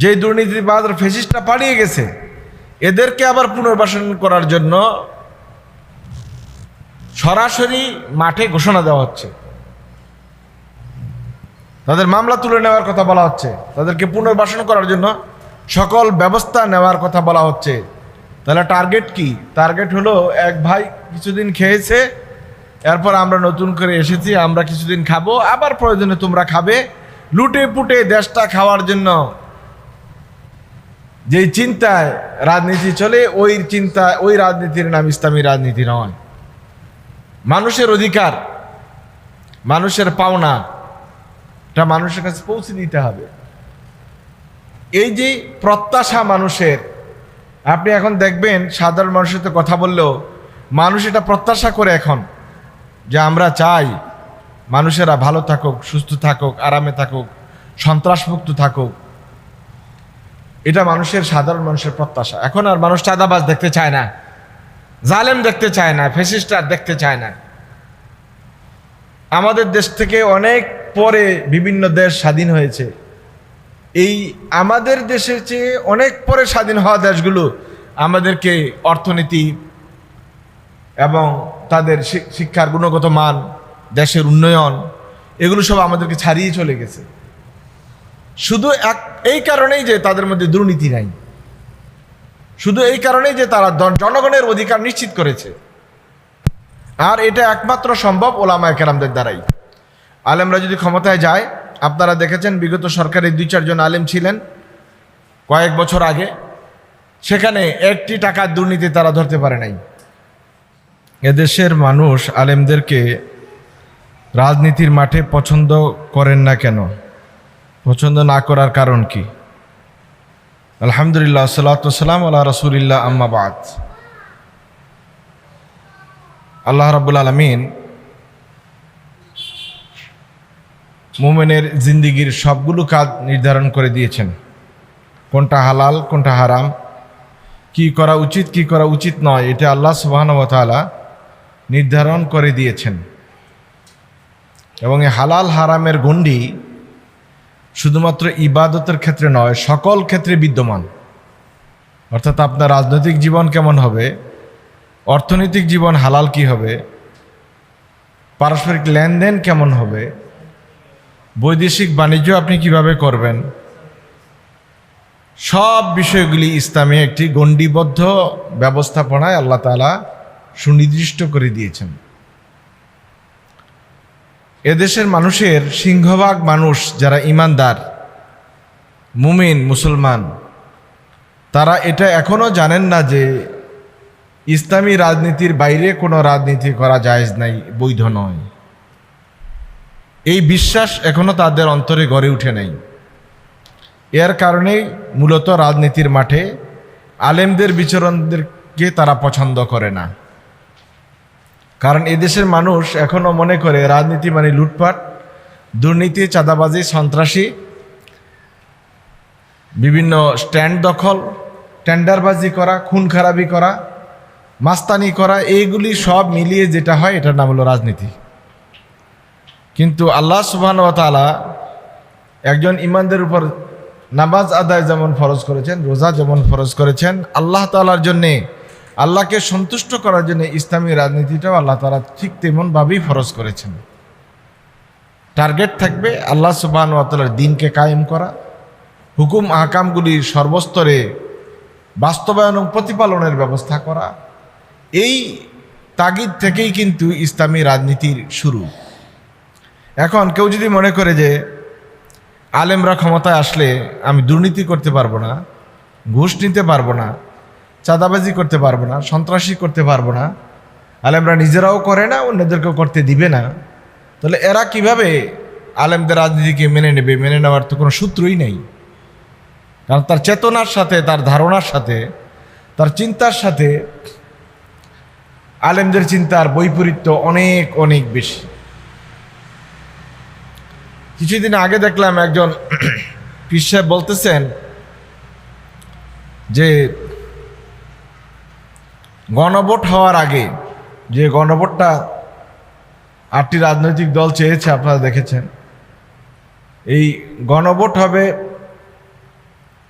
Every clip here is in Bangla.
যে দুর্নীতিবাদ ফেসিসটা পালিয়ে গেছে, এদেরকে আবার পুনর্বাসন করার জন্য সরাসরি মাঠে ঘোষণা দেওয়া হচ্ছে। তাদের মামলা তুলে নেওয়ার কথা বলা হচ্ছে। তাদেরকে পুনর্বাসন করার জন্য সকল ব্যবস্থা নেওয়ার কথা বলা হচ্ছে। তাহলে টার্গেট কি? টার্গেট হলো এক ভাই কিছুদিন খেয়েছে, এরপর আমরা নতুন করে এসেছি, আমরা কিছুদিন খাব, আবার প্রয়োজনে তোমরা খাবে। লুটে পুটে দেশটা খাওয়ার জন্য যেই চিন্তায় রাজনীতি চলে, ওই চিন্তা ওই রাজনীতির নাম ইসলামী রাজনীতি নয়। মানুষের অধিকার, মানুষের পাওনা, এটা মানুষের কাছে পৌঁছে দিতে হবে। এই যে প্রত্যাশা মানুষের, আপনি এখন দেখবেন সাধারণ মানুষের তো কথা বললেও মানুষ এটা প্রত্যাশা করে এখন যে আমরা চাই মানুষেরা ভালো থাকুক, সুস্থ থাকুক, আরামে থাকুক, সন্ত্রাসমুক্ত থাকুক। এটা মানুষের, সাধারণ মানুষের প্রত্যাশা। এখন আর মানুষ চাঁদাবাজ দেখতে চায় না। জালেম দেখতে চায় না ফেসিস্টার দেখতে চায় না। আমাদের দেশ থেকে অনেক পরে বিভিন্ন দেশ স্বাধীন হয়েছে। এই আমাদের দেশের চেয়ে অনেক পরে স্বাধীন হওয়া দেশগুলো আমাদেরকে অর্থনীতি এবং তাদের শিক্ষার গুণগত মান, দেশের উন্নয়ন, এগুলো সব আমাদেরকে ছাড়িয়ে চলে গেছে। শুধু এক, এই কারণেই যে তাদের মধ্যে দুর্নীতি নাই। শুধু এই কারণেই যে তারা জনগণের অধিকার নিশ্চিত করেছে। আর এটা একমাত্র সম্ভব ওলামায় কেরামদের দ্বারাই। আলেমরা যদি ক্ষমতায় যায়, আপনারা দেখেছেন বিগত সরকারের দুই, চারজন আলেম ছিলেন কয়েক বছর আগে। সেখানে একটি টাকার দুর্নীতি তারা ধরতে পারে নাই। এদেশের মানুষ আলেমদেরকে রাজনীতির মাঠে পছন্দ করেন না কেন? পছন্দ না করার কারণ কি? আলহামদুলিল্লাহ সাল্লাতাম আল্লাহ রসুলিল্লাহ আম্মাবাদ আল্লাহ রাবুল আলমিন মোমেনের জিন্দিগির সবগুলো কাজ নির্ধারণ করে দিয়েছেন। কোনটা হালাল, কোনটা হারাম, কি করা উচিত, কি করা উচিত নয়, এটা আল্লাহ সুবাহানবতালা নির্ধারণ করে দিয়েছেন। এবং এই হালাল, হারামের গণ্ডি শুধুমাত্র ইবাদতের ক্ষেত্রে নয়, সকল ক্ষেত্রে বিদ্যমান। অর্থাৎ আপনার রাজনৈতিক জীবন কেমন হবে? অর্থনৈতিক জীবন হালাল কি হবে? পারস্পরিক লেনদেন কেমন হবে? বৈদেশিক বাণিজ্য আপনি কীভাবে করবেন? সব বিষয়গুলি ইসলামে একটি গণ্ডিবদ্ধ ব্যবস্থাপনায় আল্লাহ তালা সুনির্দিষ্ট করে দিয়েছেন। এদেশের মানুষের সিংহভাগ মানুষ যারা ইমানদার, মুমিন, মুসলমান, তারা এটা এখনও জানেন না যে ইসলামী রাজনীতির বাইরে কোনো রাজনীতি করা জায়েজ নাই, বৈধ নয়। এই বিশ্বাস এখনও তাদের অন্তরে গড়ে উঠে নাই। এর কারণেই মূলত রাজনীতির মাঠে আলেমদের বিচরণদেরকে তারা পছন্দ করে না। কারণ এদেশের মানুষ এখনও মনে করে রাজনীতি মানে লুটপাট, দুর্নীতি, চাঁদাবাজি, সন্ত্রাসী, বিভিন্ন স্ট্যান্ড দখল, টেন্ডারবাজি করা, খুন খারাপি করা, মাস্তানি করা, এইগুলি সব মিলিয়ে যেটা হয় এটার নাম হলো রাজনীতি। কিন্তু আল্লাহ তাআলা একজন ইমানদের উপর নামাজ আদায় যেমন ফরজ করেছেন, রোজা যেমন ফরজ করেছেন, আল্লাহ তাআলার জন্যে আল্লাহকে সন্তুষ্ট করার জন্য ইসলামী রাজনীতিটাও আল্লাহ তাআলা ঠিক তেমনভাবেই ফরজ করেছেন। টার্গেট থাকবে আল্লাহ সুবহান ওয়া তাআলার দিনকে কায়েম করা। হুকুম আহকামগুলির সর্বস্তরে বাস্তবায়ন এবং প্রতিপালনের ব্যবস্থা করা। এই তাগিদ থেকেই কিন্তু ইসলামী রাজনীতির শুরু। এখন কেউ যদি মনে করে যে আলেমরা ক্ষমতায় আসলে আমি দুর্নীতি করতে পারব না, ঘুষ নিতে পারব না চাঁদাবাজি করতে পারব না, সন্ত্রাসী করতে পারব না। আলেমরা নিজেরাও করে না, অন্যদেরকেও করতে দিবে না। তাহলে এরা কীভাবে আলেমদের রাজনীতিকে মেনে নেবে? মেনে নেওয়ার তো কোনো সূত্রই নেই। কারণ তার চেতনার সাথে, তার ধারণার সাথে, তার চিন্তার সাথে আলেমদের চিন্তার বৈপরীত্য অনেক অনেক বেশি। কিছুদিন আগে দেখলাম একজন পীর সাহেব বলতেছেন যে গণভোট হওয়ার আগে যে গণভোটটা আটটি রাজনৈতিক দল চেয়েছে, আপনারা দেখেছেন। এই গণভোট হবে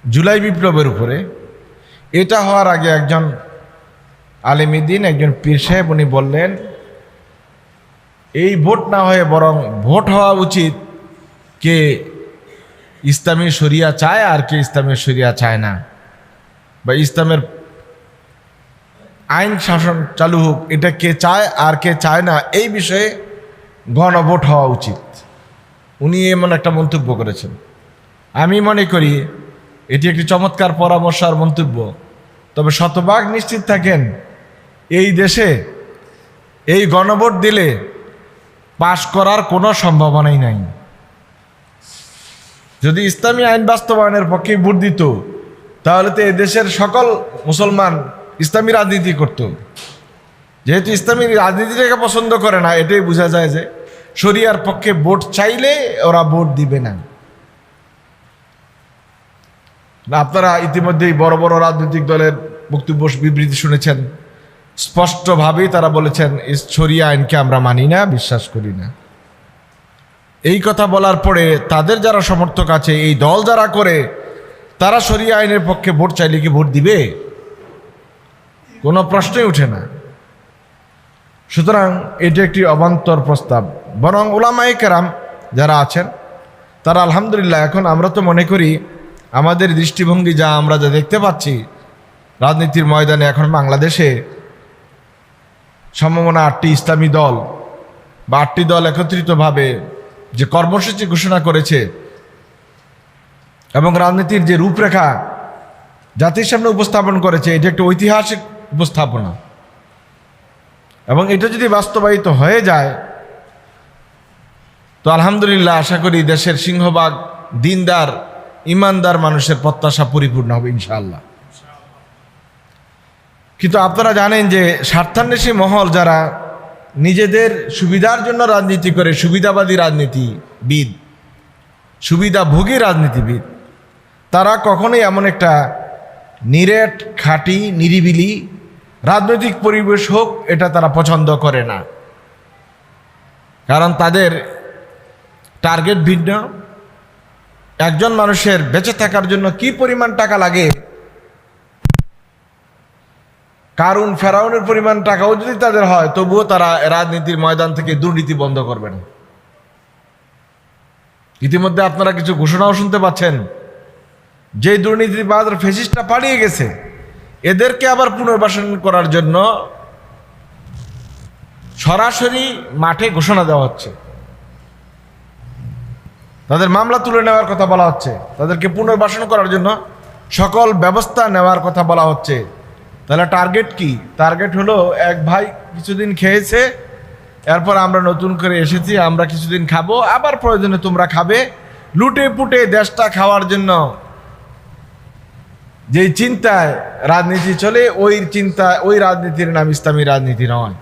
জুলাই বিপ্লবের উপরে। এটা হওয়ার আগে একজন আলেমিদ্দিন একজন পীর সাহেব, উনি বললেন, এই ভোট না হয়ে বরং ভোট হওয়া উচিত কে ইসলামী শরিয়া চায় আর কে ইসলামের শরিয়া চায় না বা ইসলামের আইন শাসন চালু হোক, এটা কে চায় আর কে চায় না, এই বিষয়ে গণভোট হওয়া উচিত। উনি এমন একটা মন্তব্য করেছেন। আমি মনে করি এটি একটি চমৎকার পরামর্শ আর মন্তব্য। তবে শতভাগ নিশ্চিত থাকেন, এই দেশে এই গণভোট দিলে পাশ করার কোনো সম্ভাবনাই নাই। যদি ইসলামী আইন বাস্তবায়নের পক্ষে ভোট দিত, তাহলে তো এই দেশের সকল মুসলমান ইসলামী রাজনীতি করত। যেহেতু ইসলামী রাজনীতিটাকে পছন্দ করে না, এটাই বোঝা যায় যে শরিয়ার পক্ষে ভোট চাইলে ওরা ভোট দিবে না। আপনারা ইতিমধ্যেই বড় বড় রাজনৈতিক দলের বক্তব্য, বিবৃতি শুনেছেন। স্পষ্টভাবেই তারা বলেছেন শরিয়া আইনকে আমরা মানি না, বিশ্বাস করি না। এই কথা বলার পরে তাদের যারা সমর্থক আছে, এই দল যারা করে, তারা শরিয়া আইনের পক্ষে ভোট চাইলে কি ভোট দিবে? কোনো প্রশ্নই ওঠে না। সুতরাং এটি একটি অবান্তর প্রস্তাব। বরং ওলামাই কেরাম যারা আছেন, তারা আলহামদুলিল্লাহ এখন আমরা তো মনে করি আমাদের দৃষ্টিভঙ্গি যা আমরা যা দেখতে পাচ্ছি, রাজনীতির ময়দানে এখন বাংলাদেশে সম্ভাবনা আটটি ইসলামী দল বা আটটি দল একত্রিতভাবে যে কর্মসূচি ঘোষণা করেছে এবং রাজনীতির যে রূপরেখা জাতির সামনে উপস্থাপন করেছে, এটি একটি ঐতিহাসিক উপস্থাপনা। এবং এটা যদি বাস্তবায়িত হয়ে যায়, তো আলহামদুলিল্লাহ আশা করি দেশের সিংহবাগ দিনদার, ইমানদার মানুষের প্রত্যাশা পরিপূর্ণ হবে ইনশাআল্লাহ। কিন্তু আপনারা জানেন যে স্বার্থান্বেষী মহল যারা নিজেদের সুবিধার জন্য রাজনীতি করে, সুবিধাবাদী রাজনীতিবিদ, সুবিধাভোগী রাজনীতিবিদ, তারা কখনোই এমন একটা নিরেট, খাঁটি, নিরিবিলি রাজনৈতিক পরিবেশ হোক, এটা তারা পছন্দ করে না। কারণ তাদের টার্গেট ভিন্ন। একজন মানুষের বেঁচে থাকার জন্য কি পরিমাণ টাকা লাগে? কারণ ফেরাউনের পরিমাণ টাকাও যদি তাদের হয়, তবুও তারা রাজনীতির ময়দান থেকে দুর্নীতি বন্ধ করবেন। ইতিমধ্যে আপনারা কিছু ঘোষণাও শুনতে পাচ্ছেন। যে দুর্নীতিবাদ ফেসিসটা পালিয়ে গেছে এদেরকে আবার পুনর্বাসন করার জন্য সরাসরি মাঠে ঘোষণা দেওয়া হচ্ছে। তাদের মামলা তুলে নেওয়ার কথা বলা হচ্ছে। তাদেরকে পুনর্বাসন করার জন্য সকল ব্যবস্থা নেওয়ার কথা বলা হচ্ছে। তাহলে টার্গেট কি? টার্গেট হলো এক ভাই কিছুদিন খেয়েছে, এরপর আমরা নতুন করে এসেছি, আমরা কিছুদিন খাব, আবার প্রয়োজনে তোমরা খাবে। লুটে পুটে দেশটা খাওয়ার জন্য যেই চিন্তায় রাজনীতি চলে, ওই চিন্তা, ওই রাজনীতির নাম ইসলামী রাজনীতি নয়।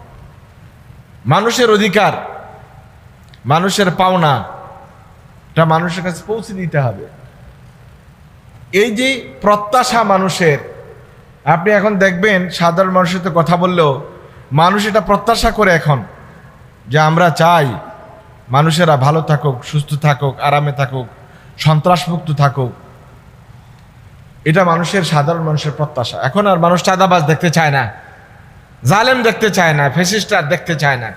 মানুষের অধিকার, মানুষের পাওনা, এটা মানুষের কাছে পৌঁছে দিতে হবে। এই যে প্রত্যাশা মানুষের, আপনি এখন দেখবেন সাধারণ মানুষের তো কথা বললেও মানুষ এটা প্রত্যাশা করে এখন যে আমরা চাই মানুষেরা ভালো থাকুক, সুস্থ থাকুক, আরামে থাকুক, সন্ত্রাসমুক্ত থাকুক। এটা মানুষের সাধারণ মানুষের প্রত্যাশা। এখন আর মানুষ চাঁদাবাজ দেখতে চায় না। জালেম দেখতে চায় না ফেসিস্ট আর দেখতে চায় না।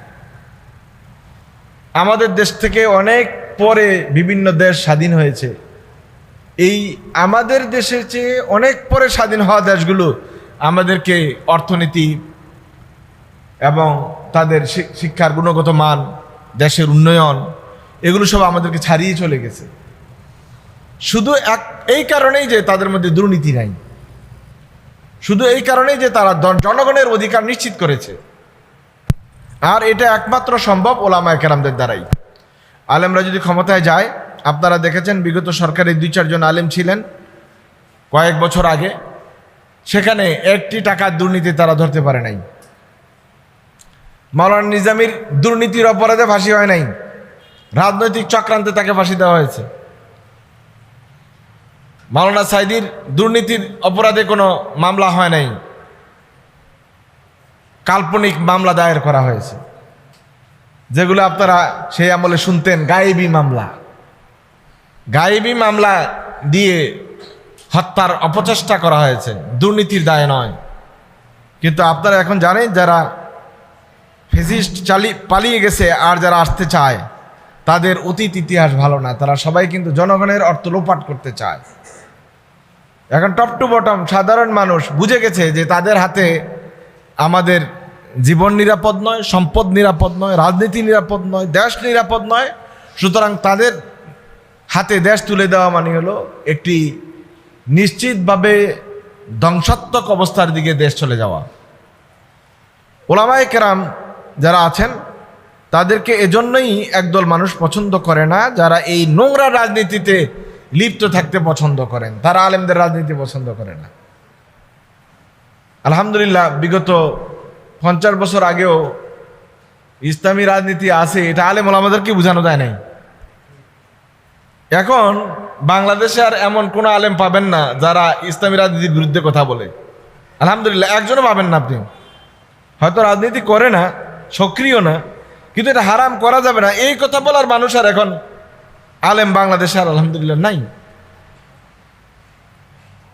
আমাদের দেশ থেকে অনেক পরে বিভিন্ন দেশ স্বাধীন হয়েছে। এই আমাদের দেশের চেয়ে অনেক পরে স্বাধীন হওয়া দেশগুলো আমাদেরকে অর্থনীতি এবং তাদের শিক্ষার গুণগত মান, দেশের উন্নয়ন, এগুলো সব আমাদেরকে ছাড়িয়ে চলে গেছে। শুধু এক এই কারণেই যে তাদের মধ্যে দুর্নীতি নাই। শুধু এই কারণেই যে তারা জনগণের অধিকার নিশ্চিত করেছে। আর এটা একমাত্র সম্ভব ওলামায় কেরামদের দ্বারাই। আলেমরা যদি ক্ষমতায় যায়, আপনারা দেখেছেন বিগত সরকারের দুই, চারজন আলেম ছিলেন কয়েক বছর আগে। সেখানে একটি টাকার দুর্নীতি তারা ধরতে পারে নাই। মাওলানা নিজামির দুর্নীতির অপরাধে ফাঁসি হয় নাই। রাজনৈতিক চক্রান্তে তাকে ফাঁসি দেওয়া হয়েছে। মাওলানা সাইদির দুর্নীতির অপরাধে কোনো মামলা হয় নাই। কাল্পনিক মামলা দায়ের করা হয়েছে। যেগুলো আপনারা সেই আমলে শুনতেন, গায়েবী মামলা। গায়েবী মামলা দিয়ে হত্যার অপচেষ্টা করা হয়েছে। দুর্নীতির দায় নয়। কিন্তু আপনারা এখন জানেন, যারা ফেসিস্ট চালি, পালিয়ে গেছে আর যারা আসতে চায়, তাদের অতীত ইতিহাস ভালো না। তারা সবাই কিন্তু জনগণের অর্থ লোপাট করতে চায়। এখন টপ টু বটম সাধারণ মানুষ বুঝে গেছে যে তাদের হাতে আমাদের জীবন নিরাপদ নয়, সম্পদ নিরাপদ নয়, রাজনীতি নিরাপদ নয়, দেশ নিরাপদ নয়। সুতরাং তাদের হাতে দেশ তুলে দেওয়া মানে হলো একটি নিশ্চিতভাবে ধ্বংসাত্মক অবস্থার দিকে দেশ চলে যাওয়া। ওলামায় কেরাম যারা আছেন, তাদেরকে এজন্যই একদল মানুষ পছন্দ করে না যারা এই নোংরা রাজনীতিতে লিপ্ত থাকতে পছন্দ করেন। তারা আলেমদের রাজনীতি পছন্দ করে না। আলহামদুলিল্লাহ, বিগত পঞ্চাশ বছর আগেও ইসলামী রাজনীতি আছে, এটা আলেম আমাদেরকে বোঝানো যায় নাই। এখন বাংলাদেশে আর এমন কোনো আলেম পাবেন না যারা ইসলামী রাজনীতির বিরুদ্ধে কথা বলে। আলহামদুলিল্লাহ, একজনও পাবেন না আপনি। হয়তো রাজনীতি করে না, সক্রিয় না, কিন্তু এটা হারাম করা যাবে না। এই কথা বলার মানুষ আর এখন আলেম বাংলাদেশে আর আলহামদুলিল্লাহ নাই।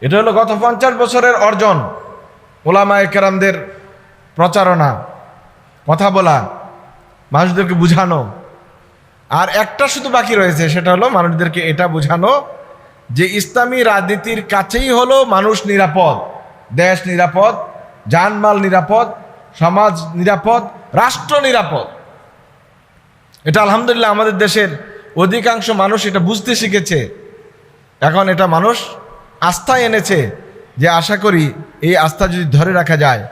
এটা হলো গত পঞ্চাশ বছরের অর্জন ওলামা কেরামদের প্রচারণা, কথা বলা, মানুষদেরকে বুঝানো। আর একটা শুধু বাকি রয়েছে, সেটা হলো মানুষদেরকে এটা বোঝানো যে ইসলামী রাজনীতির কাছেই হলো মানুষ নিরাপদ, দেশ নিরাপদ জানমাল নিরাপদ, সমাজ নিরাপদ, রাষ্ট্র নিরাপদ। এটা আলহামদুলিল্লাহ আমাদের দেশের অধিকাংশ মানুষ এটা বুঝতে শিখেছে। এখন এটা মানুষ আস্থা এনেছে যে আশা করি এই আস্থা যদি ধরে রাখা যায়,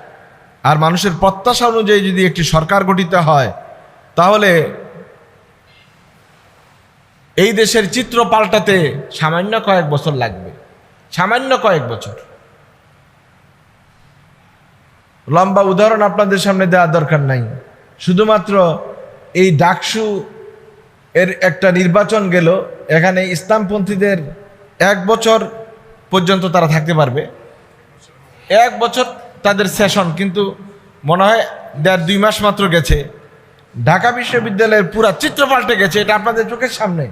আর মানুষের প্রত্যাশা অনুযায়ী যদি একটি সরকার গঠিত হয়, তাহলে এই দেশের চিত্র পাল্টাতে সামান্য কয়েক বছর লাগবে। সামান্য কয়েক বছর। লম্বা উদাহরণ আপনাদের সামনে দেওয়ার দরকার নাই। শুধুমাত্র এই ডাকসু এর একটা নির্বাচন গেল, এখানে ইসলামপন্থীদের এক বছর পর্যন্ত তারা থাকতে পারবে। এক বছর তাদের সেশন কিন্তু মনে হয় দেড় দুই মাস মাত্র গেছে। ঢাকা বিশ্ববিদ্যালয়ের পুরা চিত্র পাল্টে গেছে, এটা আপনাদের চোখের সামনে।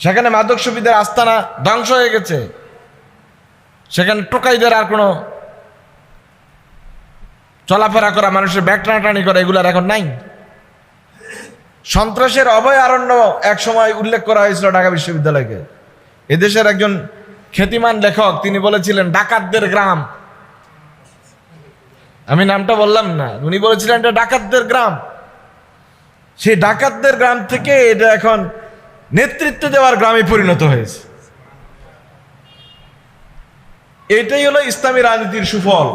সেখানে মাদক সুবিধার আস্তানা ধ্বংস হয়ে গেছে। সেখানে টোকাইদের আর কোনো চলাফেরা করা, মানুষের ব্যাগ টানাটানি করা এগুলার এখন নাই। সন্ত্রাসের অভয় আরণ্য এক সময় উল্লেখ করা হয়েছিল ঢাকা বিশ্ববিদ্যালয়কে। এদেশের একজন খ্যাতিমান লেখক, তিনি বলেছিলেন, ডাকাতদের গ্রাম। আমি নামটা বললাম না। উনি বলেছিলেন, এটা ডাকাতদের গ্রাম। সেই ডাকাতদের গ্রাম থেকে এটা এখন নেতৃত্ব দেওয়ার গ্রামে পরিণত হয়েছে। এটাই হলো ইসলামী রাজনীতির সুফল।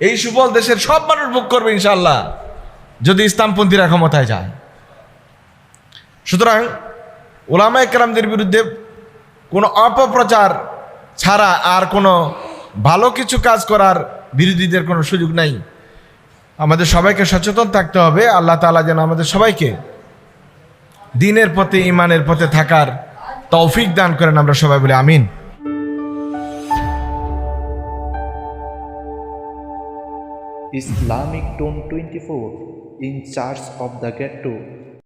এই সুফল দেশের সব মানুষ ভোগ করবে ইনশাল্লাহ যদি ইসলামপন্থীরা ক্ষমতায় যায়। সুতরাং ওলামা একরামদের বিরুদ্ধে কোনো অপপ্রচার ছাড়া আর কোনো ভালো কিছু কাজ করার বিরোধীদের কোনো সুযোগ নাই। আমাদের সবাইকে সচেতন থাকতে হবে। আল্লাহ তাআলা যেন আমাদের সবাইকে দিনের পথে ইমানের পথে থাকার তৌফিক দান করেন। আমরা সবাই বলে আমিন। Islamic Tone 24 in charge of the ghetto